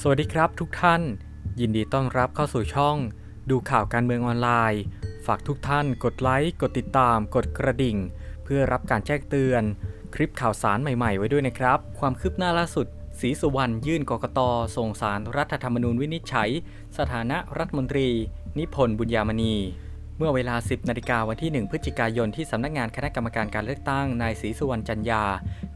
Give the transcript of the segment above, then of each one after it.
สวัสดีครับทุกท่าน ยินดีต้อนรับเข้าสู่ช่อง ดูข่าวการเมืองออนไลน์ ฝากทุกท่านกดไลค์ กดติดตาม กดกระดิ่ง เพื่อรับการแจ้งเตือน คลิปข่าวสารใหม่ๆ ไว้ด้วยนะครับ ความคืบหน้าล่าสุดศรีสุวรรณยื่นกกตส่งสารรัฐธรรมนูญวินิจฉัย สถานะรัฐมนตรี นิพนธ์บุญญามณี เมื่อเวลา 10นาฬิกาวันที่ 1 พฤศจิกายนที่สำนักงานคณะกรรมการการเลือกตั้งนายศรีสุวรรณจันยา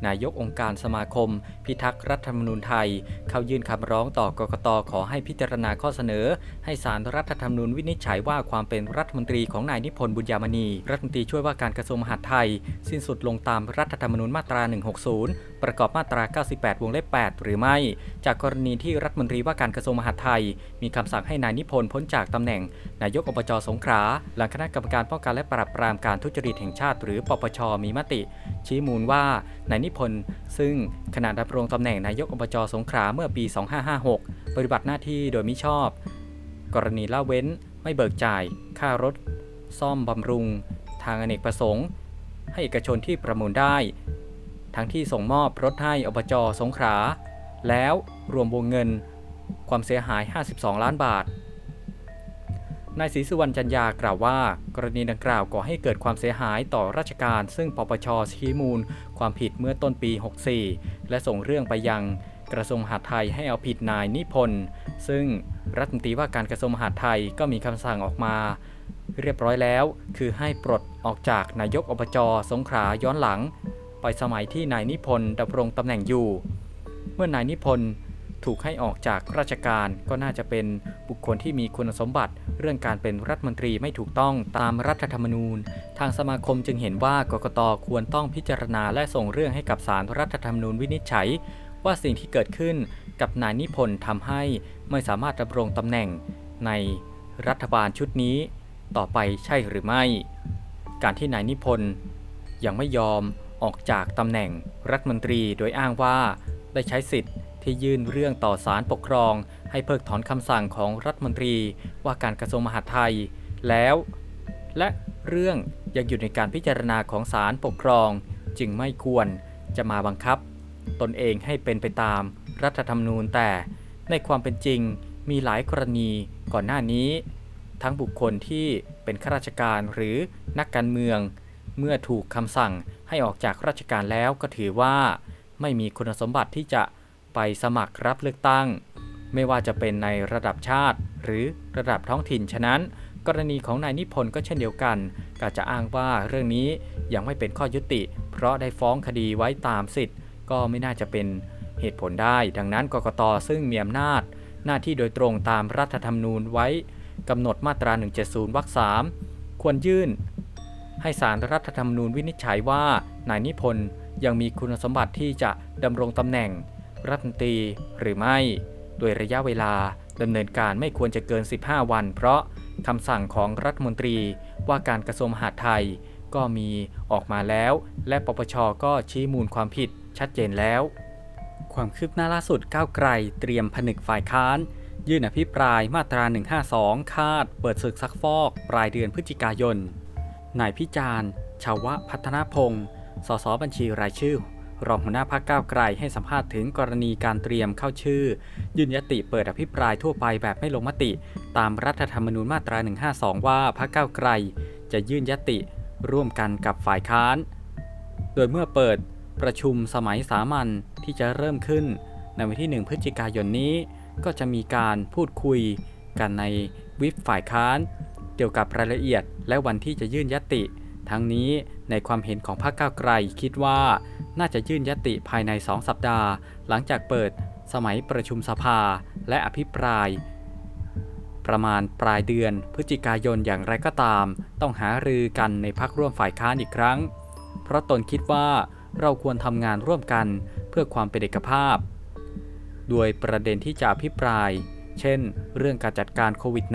นายกองค์การสมาคม พิทักษ์รัฐธรรมนูญไทย เข้ายื่นคำร้องต่อกกตขอให้พิจารณาข้อเสนอ ให้สารรัฐธรรมนูญวินิจฉัยว่าความเป็นรัฐมนตรีของนายนิพนธ์บุญญามณี รัฐมนตรีช่วยว่าการกระทรวงมหาดไทย สิ้นสุดลงตามรัฐธรรมนูญมาตรา 160 ประกอบมาตรา 98 วงเล็บ 8 หรือไม่ จากกรณีที่รัฐมนตรีว่าการกระทรวงมหาดไทย มีคำสั่งให้นายนิพนธ์พ้นจากตำแหน่ง นายกอบจสงขลาหลังคณะกรรมการป้องกันและปราบปรามการทุจริตแห่งชาติ หรือปปชมีมติ ชี้มูลว่านายนิพนธ์ซึ่งขณะดำรงตำแหน่งนายกอบจสงขลาเมื่อปี 2556 ปฏิบัติหน้าที่โดยมิชอบ กรณีละเว้นไม่เบิกจ่าย ค่ารถ ซ่อมบำรุง ทางอเนกประสงค์ ให้เอกชนที่ประมูลได้ ทั้งที่ส่งมอบรถให้อบจสงขลาแล้วรวมวงเงิน ความเสียหาย 52 ล้านบาท นายศรีสุวรรณจันยากล่าวว่า กรณีดังกล่าวก่อให้เกิดความเสียหายต่อราชการ ซึ่งปปชชี้มูล ความผิดเมื่อต้นปี 64 และส่งเรื่องไปยังกระทรวงมหาดไทยให้เอาผิดนายนิพนธ์ซึ่งรัฐมนตรีว่าการกระทรวงมหาดไทยก็มีคำสั่งออกมา เรียบร้อยแล้ว คือให้ปลดออกจากนายกอบจสงขลาย้อนหลัง ไปสมัยที่นายนิพนธ์ดำรงตำแหน่งอยู่ เมื่อนายนิพนธ์ถูกให้ออกจากราชการก็น่าจะเป็นบุคคลที่มีคุณสมบัติ เรื่องการเป็นรัฐมนตรีไม่ถูกต้องตามรัฐธรรมนูญ ทางสมาคมจึงเห็นว่ากกตควรต้องพิจารณาและส่งเรื่องให้กับศาลรัฐธรรมนูญวินิจฉัย ว่าสิ่งที่เกิดขึ้นกับนายนิพนธ์ทำให้ไม่สามารถดำรงตำแหน่งในรัฐบาลชุดนี้ ต่อไปใช่หรือไม่ การที่นายนิพนธ์ยังไม่ยอมออกจากตำแหน่งรัฐมนตรีโดยอ้างว่า ได้ใช้สิทธิ์ที่ยื่นเรื่องต่อศาลปกครอง ให้เพิกถอนคำสั่งของรัฐมนตรีว่าการกระทรวงมหาดไทยแล้ว และเรื่องยังอยู่ในการพิจารณาของศาลปกครอง จึงไม่ควรจะมาบังคับ ตนเองให้เป็นไปตามรัฐธรรมนูญแต่ในความเป็นจริงมีหลายกรณีก่อนหน้านี้ ทั้งบุคคลที่เป็นข้าราชการหรือนักการเมือง เมื่อถูกคำสั่งให้ออกจากราชการแล้วก็ถือว่า ไม่มีคุณสมบัติที่จะไปสมัครรับเลือกตั้ง ไม่ว่าจะเป็นในระดับชาติ หรือระดับท้องถิ่นฉะนั้น กรณีของนายนิพนธ์ก็เช่นเดียวกันก็จะอ้างว่าเรื่องนี้ยังไม่เป็นข้อยุติ เพราะได้ฟ้องคดีไว้ตามสิทธิ์ ก็ไม่น่าจะเป็นเหตุผลได้ ดังนั้นกกตซึ่งมีอำนาจ หน้าที่โดยตรงตามรัฐธรรมนูญไว้กำหนดมาตรา 170วรรค3ควรยื่น ให้สารรัฐธรรมนูญวินิจฉัยว่านายนิพนธ์ยังมีคุณสมบัติที่จะดำรงตำแหน่งรัฐมนตรีหรือไม่ โดยระยะเวลาดำเนินการไม่ควรจะเกิน 15 วัน เพราะคำสั่งของรัฐมนตรีว่าการกระทรวงมหาดไทย ก็มีออกมาแล้ว และปปชก็ชี้มูลความผิดชัดเจนแล้ว ความคืบหน้าล่าสุดก้าวไกล เตรียมผนึกฝ่ายค้าน ยื่นอภิปรายมาตรา 152 คาด เปิดศึกซักฟอก ปลายเดือนพฤศจิกายนนายพิจารณ์ชาวะพัฒนาพงศ์สสบัญชีรายชื่อ รองหัวหน้าพักก้าวไกลให้สัมภาษณ์ถึงกรณีการเตรียมเข้าชื่อ ยื่นยติเปิดอภิปรายทั่วไปแบบไม่ลงมติ ตามรัฐธรรมนูญมาตรา 152 ว่าพักก้าวไกล จะยื่นยติร่วมกันกับฝ่ายค้าน โดยเมื่อเปิดประชุมสมัยสามัญที่จะเริ่มขึ้น ในวันที่ 1 พฤศจิกายนนี้ ก็จะมีการพูดคุยกันในวิปฝ่ายค้าน เกี่ยวกับรายละเอียดและวันที่จะยื่นยติ ทั้งนี้ ในความเห็นของพรรคก้าวไกลคิดว่าน่าจะยื่นยติภายใน 2 สัปดาห์ หลังจากเปิดสมัยประชุมสภาและอภิปราย ประมาณปลายเดือนพฤศจิกายนอย่างไรก็ตาม ต้องหารือกันในพักร่วมฝ่ายค้านอีกครั้ง เพราะตนคิดว่าเราควรทำงานร่วมกันเพื่อความเป็นเอกภาพ โดยประเด็นที่จะอภิปราย เช่น เรื่องการจัดการโควิด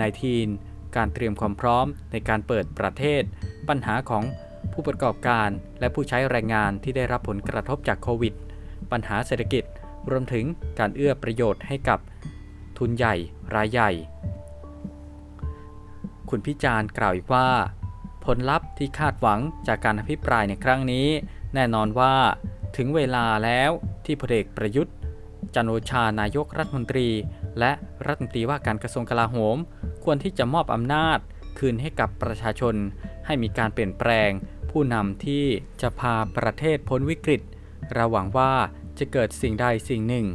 -19 การเตรียมความพร้อมในการเปิดประเทศ ปัญหาของ ผู้ประกอบการและผู้ใช้แรงงานที่ได้รับผลกระทบจากโควิด ปัญหาเศรษฐกิจ รวมถึงการเอื้อประโยชน์ให้กับทุนใหญ่ รายใหญ่ คุณพิจารณ์กล่าวอีกว่า ผลลัพธ์ที่คาดหวังจากการอภิปรายในครั้งนี้ แน่นอนว่า ถึงเวลาแล้วที่พลเอกประยุทธ์ จันโอชานายกรัฐมนตรี และรัฐมนตรีว่าการกระทรวงกลาโหม ควรที่จะมอบอำนาจคืนให้กับประชาชน ให้มีการเปลี่ยนแปลง ผู้นำที่จะพาประเทศพ้นวิกฤตเราหวังว่าจะเกิดสิ่งใดสิ่งหนึ่ง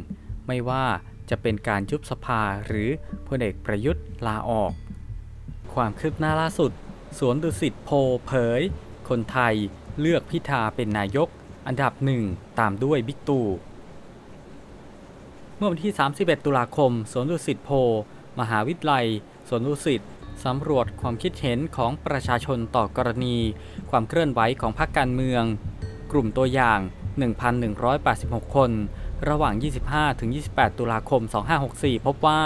ไม่ว่าจะเป็นการยุบสภาหรือพลเอกประยุทธ์ลาออก ความคืบหน้าล่าสุด สวนดุสิตโพเผย คนไทยเลือกพิธาเป็นนายก อันดับหนึ่งตามด้วยบิ๊กตู่เมื่อวันที่ 31 ตุลาคม สวนดุสิตโพ มหาวิทยาลัย สวนดุสิต สำรวจความคิดเห็นของประชาชนต่อกรณี ความเคลื่อนไหวของพรรคการเมือง กลุ่มตัวอย่าง 1,186 คน ระหว่าง 25-28 ตุลาคม 2564 พบว่า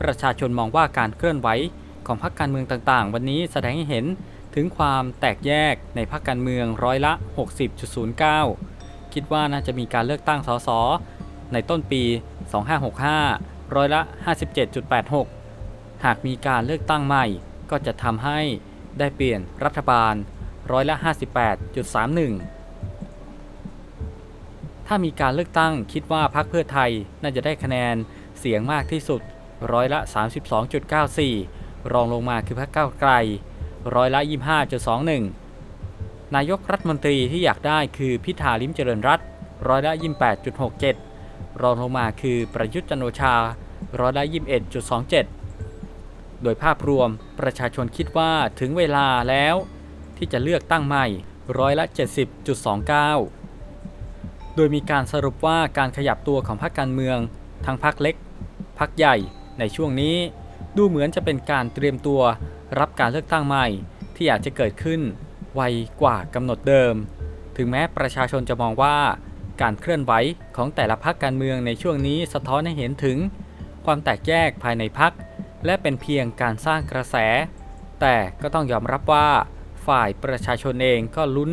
ประชาชนมองว่าการเคลื่อนไหวของพรรคการเมืองต่างๆ วันนี้แสดงให้เห็นถึงความแตกแยกในพรรคการเมืองร้อยละ 60.09 คิดว่าน่าจะมีการเลือกตั้งสสในต้นปี 2565 ร้อยละ 57.86 หากมีการเลือกตั้งใหม่ ก็จะทำให้ได้เปลี่ยนรัฐบาลร้อยละ 58.31 ถ้ามีการเลือกตั้งคิดว่าพรรคเพื่อไทยน่าจะได้คะแนนเสียงมากที่สุดร้อยละ 32.94 รองลงมาคือพรรคก้าวไกลร้อยละ 25.21 นายกรัฐมนตรีที่อยากได้คือพิธาลิมเจริญรัตร้อยละ 28.67 รองลงมาคือประยุทธ์จันโอชาร้อยละ 21.27 โดยภาพรวมประชาชนคิดว่าถึงเวลาแล้วที่จะเลือกตั้งใหม่ร้อยละ 70.29 โดยมีการสรุปว่าการขยับตัวของพรรคการเมือง ทั้งพรรคเล็กพรรคใหญ่ในช่วงนี้ ดูเหมือนจะเป็นการเตรียมตัวรับการเลือกตั้งใหม่ ที่อาจจะเกิดขึ้นไวกว่ากำหนดเดิม ถึงแม้ประชาชนจะมองว่าการเคลื่อนไหวของแต่ละพรรคการเมืองในช่วงนี้สะท้อนให้เห็นถึง ความแตกแยกภายในพรรค และเป็นเพียงการสร้างกระแส แต่ก็ต้องยอมรับว่าฝ่ายประชาชนเองก็ลุ้น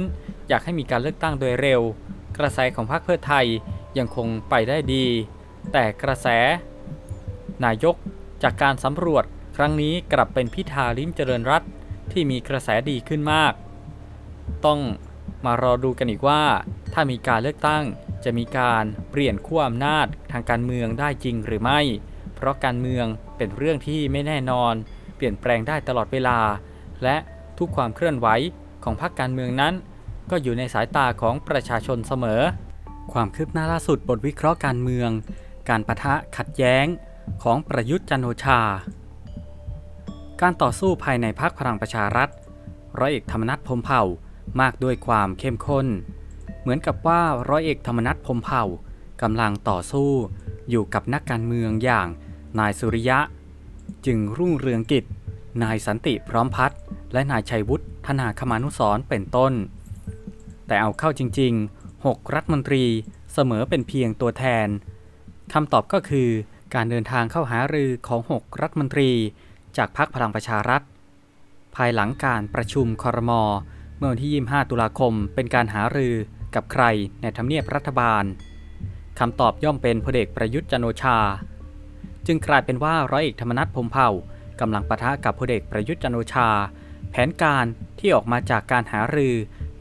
อยากให้มีการเลือกตั้งโดยเร็ว กระแสของพรรคเพื่อไทยยังคงไปได้ดี แต่กระแส นายกจากการสำรวจครั้งนี้กลับเป็นพิธาลิ้มเจริญรัตที่มีกระแสดีขึ้นมาก ต้องมารอดูกันอีกว่า ถ้ามีการเลือกตั้งจะมีการเปลี่ยนขั้วอำนาจทางการเมืองได้จริงหรือไม่ เพราะการเมืองเป็นเรื่องที่ไม่แน่นอน เปลี่ยนแปลงได้ตลอดเวลา และทุกความเคลื่อนไหวของพรรคการเมืองนั้น ก็อยู่ในสายตาของประชาชนเสมอ ความคืบหน้าล่าสุดบทวิเคราะห์การเมือง การประทะขัดแย้งของประยุทธ์จันโอชา การต่อสู้ภายในพรรคพลังประชารัฐร้อยเอกธรรมนัฐพรมเผ่ามากด้วยความเข้มข้น เหมือนกับว่าร้อยเอกธรรมนัฐพรมเผ่ากำลังต่อสู้อยู่กับนักการเมืองอย่าง นายสุริยะ จึงรุ่งเรืองกิจ นายสันติพร้อมพัฒน์และนายชัยวุฒิธนาคมานุสร์เป็นต้น แต่เอาเข้าจริง ๆ 6 รัฐมนตรีเสมอเป็นเพียงตัวแทนคำตอบก็คือการเดินทางเข้าหารือของ 6 รัฐมนตรี จากพรรคพลังประชารัฐ ภายหลังการประชุมคอรมอเมื่อวันที่ 25 ตุลาคม เป็นการหารือกับใครในทำเนียบรัฐบาลคำตอบย่อมเป็นพลเอกประยุทธ์จันโอชา จึงกลายเป็นว่าร้อยเอกธรรมนัฐพรมเผ่ากำลังปะทะกับพลเอกประยุทธ์จันโอชา แผนการที่ออกมาจากการหารือ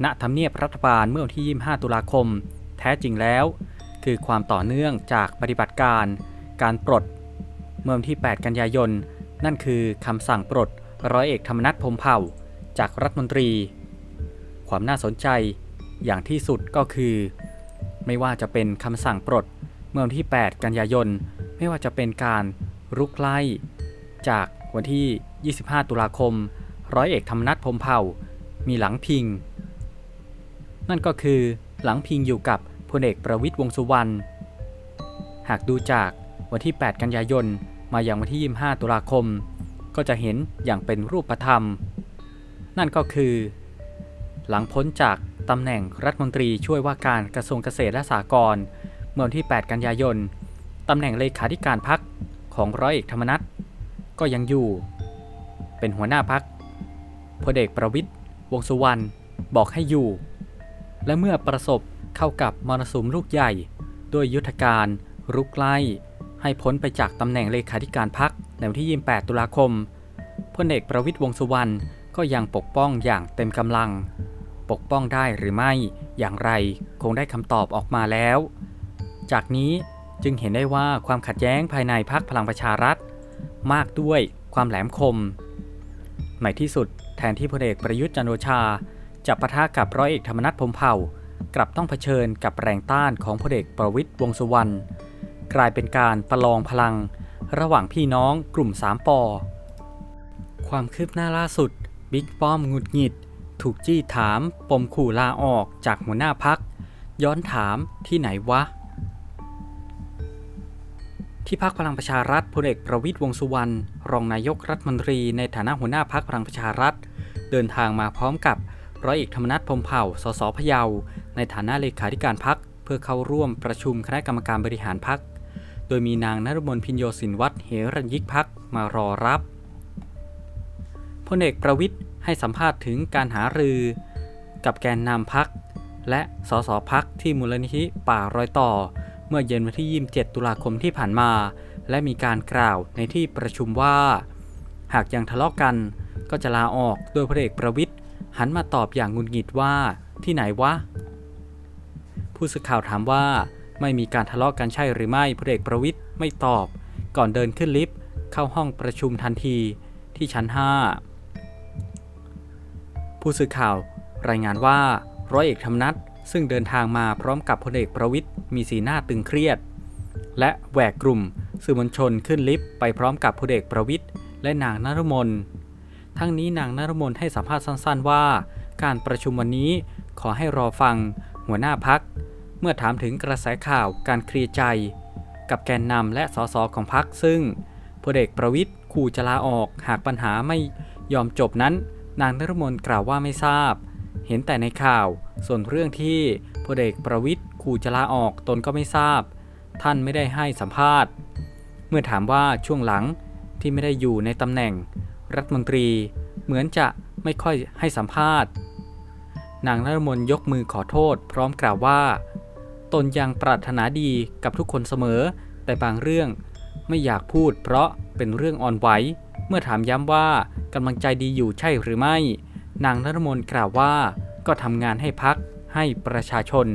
ณทำเนียบรัฐบาลเมื่อวันที่ 25 ตุลาคม แท้จริงแล้ว คือความต่อเนื่องจากปฏิบัติการ การปลด เมื่อวันที่ 8 กันยายน นั่นคือคำสั่งปลดร้อยเอกธรรมนัฐพรมเผ่า จากรัฐมนตรี ความน่าสนใจอย่างที่สุดก็คือ ไม่ว่าจะเป็นคำสั่งปลดเมื่อวันที่ 8 กันยายน ไม่ว่าจะเป็นการรุกไล่จากวันที่ 25 ตุลาคม ร้อยเอกธรรมนัฐพรมเผ่า มีหลังพิง นั่นก็คือหลังพิงอยู่กับพลเอกประวิตยวงสุวรรณ หากดูจากวันที่ 8 กันยายน มาอย่างวันที่ 25 ตุลาคม ก็จะเห็นอย่างเป็นรูปธรรม นั่นก็คือ หลังพ้นจากตำแหน่งรัฐมนตรีช่วยว่าการกระทรวงเกษตรและสหกรณ์เมื่อวันที่ 8 กันยายน ตำแหน่งเลขาธิการพักของร้อยเอกธรรมนัฐก็ยังอยู่ เป็นหัวหน้าพักพลเอกประวิตยวงสุวรรณบอกให้อยู่ และเมื่อประสบเข้ากับมรสุมลูกใหญ่ ด้วยยุทธการรุกไล่ให้พ้นไปจากตำแหน่งเลขาธิการพักในวันที่ 28 ตุลาคมพลเอกประวิตยวงสุวรรณก็ยังปกป้องอย่างเต็มกำลัง ปกป้องได้หรือไม่อย่างไรคงได้คำตอบออกมาแล้ว จากนี้ จึงเห็นได้ว่าความขัดแย้งภายในพรรคพลังประชารัฐ มากด้วยความแหลมคมใหม่ที่สุดแทนที่พลเอกประยุทธ์จันโอชา จะปะทะกับร้อยเอกธรรมนัฐพรมเผ่ากลับต้องเผชิญกับแรงต้านของพลเอกประวิตยวงษ์สุวรรณกลายเป็นการประลองพลัง ระหว่างพี่น้องกลุ่มสามปอความคืบหน้าล่าสุดบิ๊กป้อมหงุดหงิด ถูกจี้ถามปมขู่ลาออกจากหัวหน้าพัก ย้อนถามที่ไหนวะ ที่พักพลังประชารัฐพลเอกประวิตยวงษ์สุวรรณรองนายกรัฐมนตรีในฐานะหัวหน้าพักพลังประชารัฐ เดินทางมาพร้อมกับร้อยเอกธรรมนัฐพรมเผ่า สสพะเยา ในฐานะเลขาธิการพักเพื่อเข้าร่วมประชุมคณะกรรมการบริหารพัก โดยมีนางนรมนพินโยสินวัฒน์เหรัญยิกพักมารอรับพลเอกประวิทย์ให้สัมภาษณ์ถึงการหารือ กับแกนนำพัก และสสพักที่มูลนิธิป่ารอยต่อ มื่อเย็นวันที่ 27 ตุลาคมที่ผ่านมา และมีการกล่าวในที่ประชุมว่า หากยังทะเลาะกันก็จะลาออกโดยพลเอกประวิทย์หันมาตอบอย่างงุนงิดว่าที่ไหนวะ ผู้สื่อข่าวถามว่า ไม่มีการทะเลาะกันใช่หรือไม่พลเอกประวิทย์ไม่ตอบ ก่อนเดินขึ้นลิฟต์เข้าห้องประชุมทันทีที่ชั้น 5 ผู้สื่อข่าวรายงานว่าร้อยเอกธรรมนัฐซึ่งเดินทางมาพร้อมกับพลเอกประวิทย์ มีสีหน้าตึงเครียด และแหวกกลุ่มสื่อมวลชนขึ้นลิฟต์ไปพร้อมกับพลเอกประวิทย์และนางนรมน ทั้งนี้นางนรมนให้สัมภาษณ์สั้นๆ ว่า การประชุมวันนี้ขอให้รอฟังหัวหน้าพัก เมื่อถามถึงกระแสข่าวการเคลียร์ใจ กับแกนนำและสสของพักซึ่งพลเอกประวิทย์ขู่จะลาออกหากปัญหาไม่ยอมจบนั้น นางนรมนกล่าวว่าไม่ทราบ เห็นแต่ในข่าว ส่วนเรื่องที่พลเอกประวิทย์ ขู่จะลาออกตนก็ไม่ทราบ ท่านไม่ได้ให้สัมภาษณ์ เมื่อถามว่าช่วงหลังที่ไม่ได้อยู่ในตำแหน่งรัฐมนตรี เหมือนจะไม่ค่อยให้สัมภาษณ์ นางนรมนยกมือขอโทษ พร้อมกล่าวว่า ตนยังปรารถนาดีกับทุกคนเสมอ แต่บางเรื่องไม่อยากพูด เพราะเป็นเรื่องอ่อนไหว เมื่อถามย้ำว่ากำลังใจดีอยู่ใช่หรือไม่ นางนรมนกล่าวว่าก็ทำงานให้พักให้ประชาชน